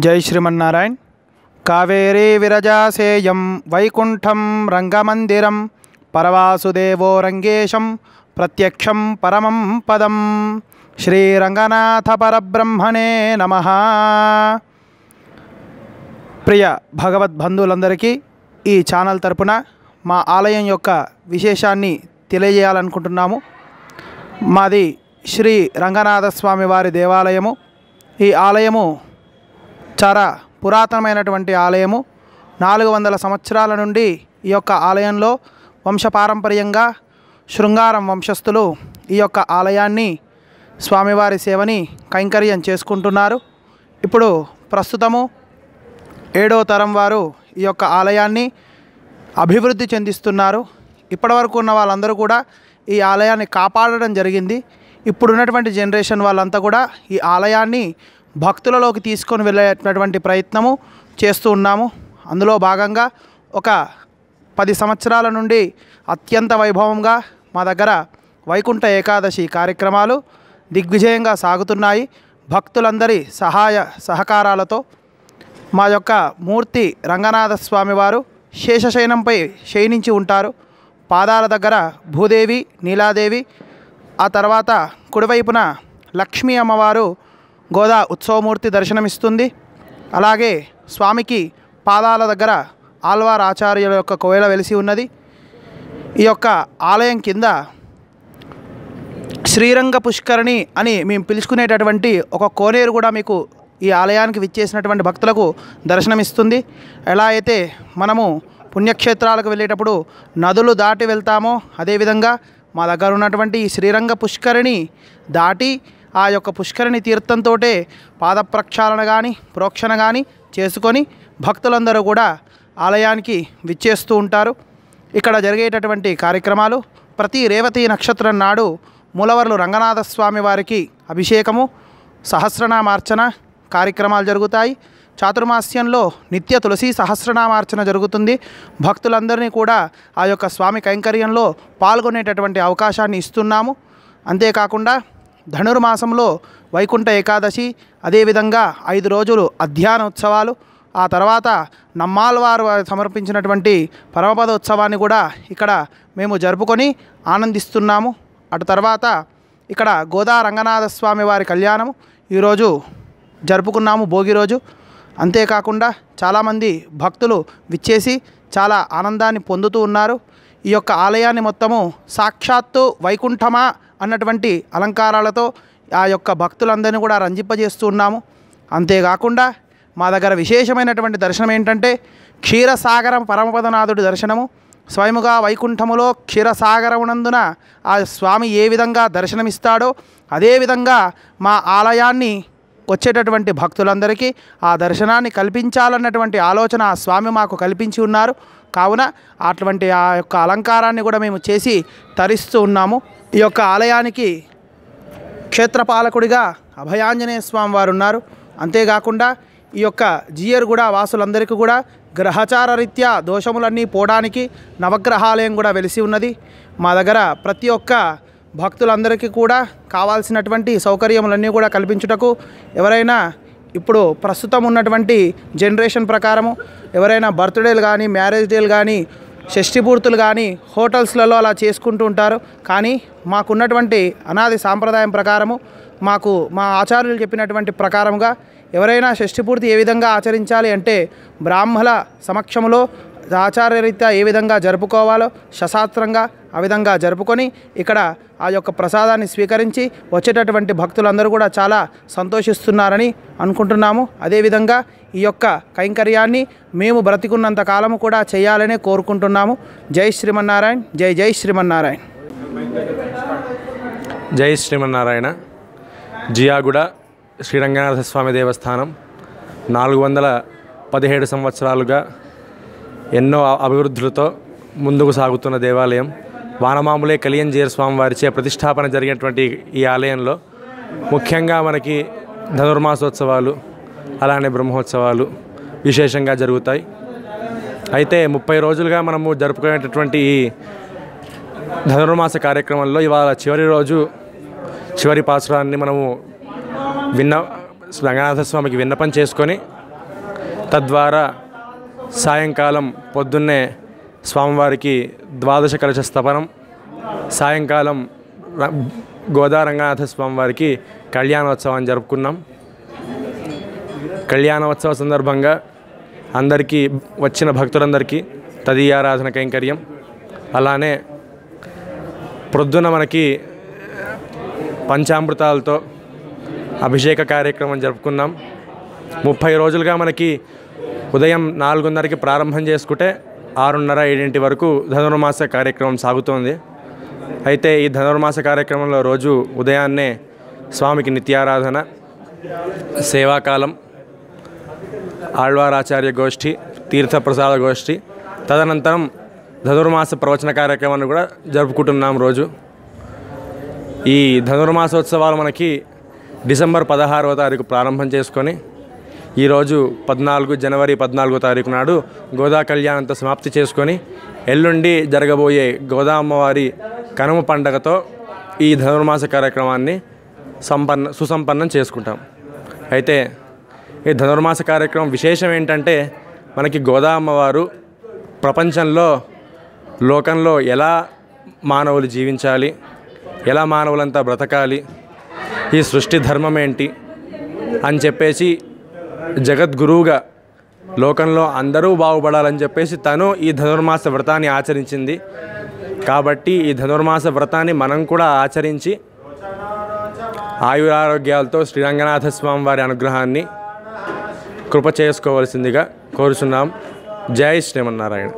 జై శ్రీమన్నారాయణ్. కావేరీ విరజాసేయం వైకుంఠం రంగమందిరం పరవాసుదేవో రంగేశం ప్రత్యక్షం పరమం పదం. శ్రీరంగనాథ పరబ్రహ్మణే నమ. ప్రియ భగవద్బంధువులందరికీ ఈ ఛానల్ తరపున మా ఆలయం యొక్క విశేషాన్ని తెలియజేయాలనుకుంటున్నాము. మాది శ్రీ రంగనాథస్వామి వారి దేవాలయము. ఈ ఆలయము చాలా పురాతనమైనటువంటి ఆలయము. నాలుగు వందల సంవత్సరాల నుండి ఈ యొక్క ఆలయంలో వంశపారంపర్యంగా శృంగారం వంశస్థులు ఈ యొక్క ఆలయాన్ని స్వామివారి సేవని కైంకర్యం చేసుకుంటున్నారు. ఇప్పుడు ప్రస్తుతము ఏడో తరం వారు ఈ యొక్క ఆలయాన్ని అభివృద్ధి చెందిస్తున్నారు. ఇప్పటివరకు ఉన్న వాళ్ళందరూ కూడా ఈ ఆలయాన్ని కాపాడడం జరిగింది. ఇప్పుడున్నటువంటి జనరేషన్ వాళ్ళంతా కూడా ఈ ఆలయాన్ని భక్తులలోకి తీసుకొని వెళ్ళేటటువంటి ప్రయత్నము చేస్తూ ఉన్నాము. అందులో భాగంగా ఒక పది సంవత్సరాల నుండి అత్యంత వైభవంగా మా దగ్గర వైకుంఠ ఏకాదశి కార్యక్రమాలు దిగ్విజయంగా సాగుతున్నాయి. భక్తులందరి సహాయ సహకారాలతో మా యొక్క మూర్తి రంగనాథ స్వామి వారు శేషశయనంపై శయనించి ఉంటారు. పాదాల దగ్గర భూదేవి నీలాదేవి ఆ తర్వాత కుడివైపున లక్ష్మీ అమ్మవారు గోదా ఉత్సవమూర్తి దర్శనమిస్తుంది. అలాగే స్వామికి పాదాల దగ్గర ఆల్వార్ ఆచార్యుల యొక్క కోయల వెలిసి ఉన్నది. ఈ యొక్క ఆలయం కింద శ్రీరంగ పుష్కరిణి అని మేము పిలుచుకునేటటువంటి ఒక కోనేరు కూడా మీకు ఈ ఆలయానికి విచ్చేసినటువంటి భక్తులకు దర్శనమిస్తుంది. ఎలా అయితే మనము పుణ్యక్షేత్రాలకు వెళ్ళేటప్పుడు నదులు దాటి వెళ్తామో అదేవిధంగా మా దగ్గర ఉన్నటువంటి ఈ శ్రీరంగ పుష్కరిణి దాటి ఆ యొక్క పుష్కరిణి తీర్థంతో పాద ప్రక్షాళన కానీ ప్రోక్షణ కానీ చేసుకొని భక్తులందరూ కూడా ఆలయానికి విచ్చేస్తూ ఉంటారు. ఇక్కడ జరిగేటటువంటి కార్యక్రమాలు ప్రతి రేవతి నక్షత్రం నాడు మూలవర్లు రంగనాథస్వామి వారికి అభిషేకము సహస్రనామార్చన కార్యక్రమాలు జరుగుతాయి. చాతుర్మాస్యంలో నిత్య తులసి సహస్రనామార్చన జరుగుతుంది. భక్తులందరినీ కూడా ఆ యొక్క స్వామి కైంకర్యంలో పాల్గొనేటటువంటి అవకాశాన్ని ఇస్తున్నాము. అంతేకాకుండా ధనుర్మాసంలో వైకుంఠ ఏకాదశి అదేవిధంగా ఐదు రోజులు అధ్యాన ఉత్సవాలు ఆ తర్వాత నమ్మాల్వారు వారు సమర్పించినటువంటి పరమపదోత్సవాన్ని కూడా ఇక్కడ మేము జరుపుకొని ఆనందిస్తున్నాము. అటు తర్వాత ఇక్కడ గోదా రంగనాథ స్వామి వారి కళ్యాణము ఈరోజు జరుపుకున్నాము భోగి రోజు. అంతేకాకుండా చాలామంది భక్తులు విచ్చేసి చాలా ఆనందాన్ని పొందుతూ ఉన్నారు. ఈ యొక్క ఆలయాన్ని మొత్తము సాక్షాత్తు వైకుంఠమా అన్నటువంటి అలంకారాలతో ఆ యొక్క భక్తులందరినీ కూడా రంజింపజేస్తూ ఉన్నాము అంతేకాకుండా మా దగ్గర విశేషమైనటువంటి దర్శనం ఏంటంటే క్షీరసాగరం పరమపదనాథుడి దర్శనము. స్వయముగా వైకుంఠములో క్షీరసాగరమునందున ఆ స్వామి ఏ విధంగా దర్శనమిస్తాడో అదేవిధంగా మా ఆలయాన్ని వచ్చేటటువంటి భక్తులందరికీ ఆ దర్శనాన్ని కల్పించాలన్నటువంటి ఆలోచన ఆ స్వామి మాకు కల్పించి ఉన్నారు. కావున అటువంటి ఆ యొక్క అలంకారాన్ని కూడా మేము చేసి తరిస్తూ ఉన్నాము. ఈ యొక్క ఆలయానికి క్షేత్రపాలకుడిగా అభయాంజనేయ స్వామి వారు ఉన్నారు. అంతేకాకుండా ఈ యొక్క జీయర్గూడ వాసులందరికీ కూడా గ్రహచార రీత్యా దోషములన్నీ పోవడానికి నవగ్రహాలయం కూడా వెలిసి ఉన్నది. మా దగ్గర ప్రతి ఒక్క భక్తులందరికీ కూడా కావాల్సినటువంటి సౌకర్యములన్నీ కూడా కల్పించుటకు ఎవరైనా ఇప్పుడు ప్రస్తుతం ఉన్నటువంటి జనరేషన్ ప్రకారము ఎవరైనా బర్త్డేలు కానీ మ్యారేజ్ డేలు కానీ షష్టిపూర్తులు కానీ హోటల్స్లలో అలా చేసుకుంటూ ఉంటారు. కానీ మాకున్నటువంటి అనాది సాంప్రదాయం ప్రకారము మాకు మా ఆచార్యులు చెప్పినటువంటి ప్రకారముగా ఎవరైనా షష్టిపూర్తి ఏ విధంగా ఆచరించాలి అంటే బ్రాహ్మల సమక్షంలో ఆచార్యరీత్యా ఏ విధంగా జరుపుకోవాలో శశాస్త్రంగా ఆ విధంగా జరుపుకొని ఇక్కడ ఆ యొక్క ప్రసాదాన్ని స్వీకరించి వచ్చేటటువంటి భక్తులందరూ కూడా చాలా సంతోషిస్తున్నారని అనుకుంటున్నాము. అదేవిధంగా ఈ యొక్క కైంకర్యాన్ని మేము బ్రతికున్నంత కాలము కూడా చేయాలని కోరుకుంటున్నాము. జై శ్రీమన్నారాయణ జై జై శ్రీమన్నారాయణ. జై శ్రీమన్నారాయణ. జియాగుడ శ్రీరంగనాథ స్వామి దేవస్థానం నాలుగు వందల పదిహేడు సంవత్సరాలుగా ఎన్నో అభివృద్ధులతో ముందుకు సాగుతున్న దేవాలయం. వానమాములే కలియంజీర స్వామి వారిచే ప్రతిష్టాపన జరిగినటువంటి ఈ ఆలయంలో ముఖ్యంగా మనకి ధనుర్మాసోత్సవాలు అలానే బ్రహ్మోత్సవాలు విశేషంగా జరుగుతాయి. అయితే ముప్పై రోజులుగా మనము జరుపుకునేటటువంటి ఈ ధనుర్మాస కార్యక్రమంలో ఇవాళ చివరి రోజు చివరి పాసురాన్ని మనము విన్న రంగనాథ స్వామికి విన్నపం చేసుకొని తద్వారా సాయంకాలం పొద్దున్నే స్వామివారికి ద్వాదశ కలశ స్థపనం సాయంకాలం గోదా రంగనాథ స్వామివారికి కళ్యాణోత్సవాన్ని జరుపుకున్నాం. కళ్యాణోత్సవ సందర్భంగా అందరికీ వచ్చిన భక్తులందరికీ తదీయారాధన కైంకర్యం. అలానే ప్రొద్దున మనకి పంచామృతాలతో అభిషేక కార్యక్రమం జరుపుకున్నాం. ముప్పై రోజులుగా మనకి ఉదయం నాలుగున్నరకి ప్రారంభం చేసుకుంటే ఆరున్నర ఏడింటి వరకు ధనుర్మాస కార్యక్రమం సాగుతోంది. అయితే ఈ ధనుర్మాస కార్యక్రమంలో రోజు ఉదయాన్నే స్వామికి నిత్యారాధన సేవాకాలం ఆళ్వారాచార్య గోష్ఠి తీర్థప్రసాద గోష్ఠి తదనంతరం ధనుర్మాస ప్రవచన కార్యక్రమాన్ని కూడా జరుపుకుంటున్నాం రోజు. ఈ ధనుర్మాసోత్సవాలు మనకి డిసెంబర్ పదహారవ తారీఖు ప్రారంభం చేసుకొని ఈరోజు పద్నాలుగు జనవరి పద్నాలుగో తారీఖు నాడు గోదా కళ్యాణంతో సమాప్తి చేసుకొని ఎల్లుండి జరగబోయే గోదా అమ్మవారి కనుమ పండగతో ఈ ధనుర్మాస కార్యక్రమాన్ని సంపన్న సుసంపన్నం చేసుకుంటాం. అయితే ఈ ధనుర్మాస కార్యక్రమం విశేషం ఏంటంటే మనకి గోదా అమ్మవారు ప్రపంచంలో లోకంలో ఎలా మానవులు జీవించాలి ఎలా మానవులంతా బ్రతకాలి ఈ సృష్టి ధర్మం ఏంటి అని చెప్పేసి జగద్గురువుగా లోకంలో అందరూ బాగుపడాలని చెప్పేసి తను ఈ ధనుర్మాస వ్రతాన్ని ఆచరించింది. కాబట్టి ఈ ధనుర్మాస వ్రతాన్ని మనం కూడా ఆచరించి ఆయురారోగ్యాలతో శ్రీరంగనాథ స్వామి వారి అనుగ్రహాన్ని కృప చేసుకోవలసిందిగా కోరుచున్నాం. జై శ్రీమన్నారాయణ.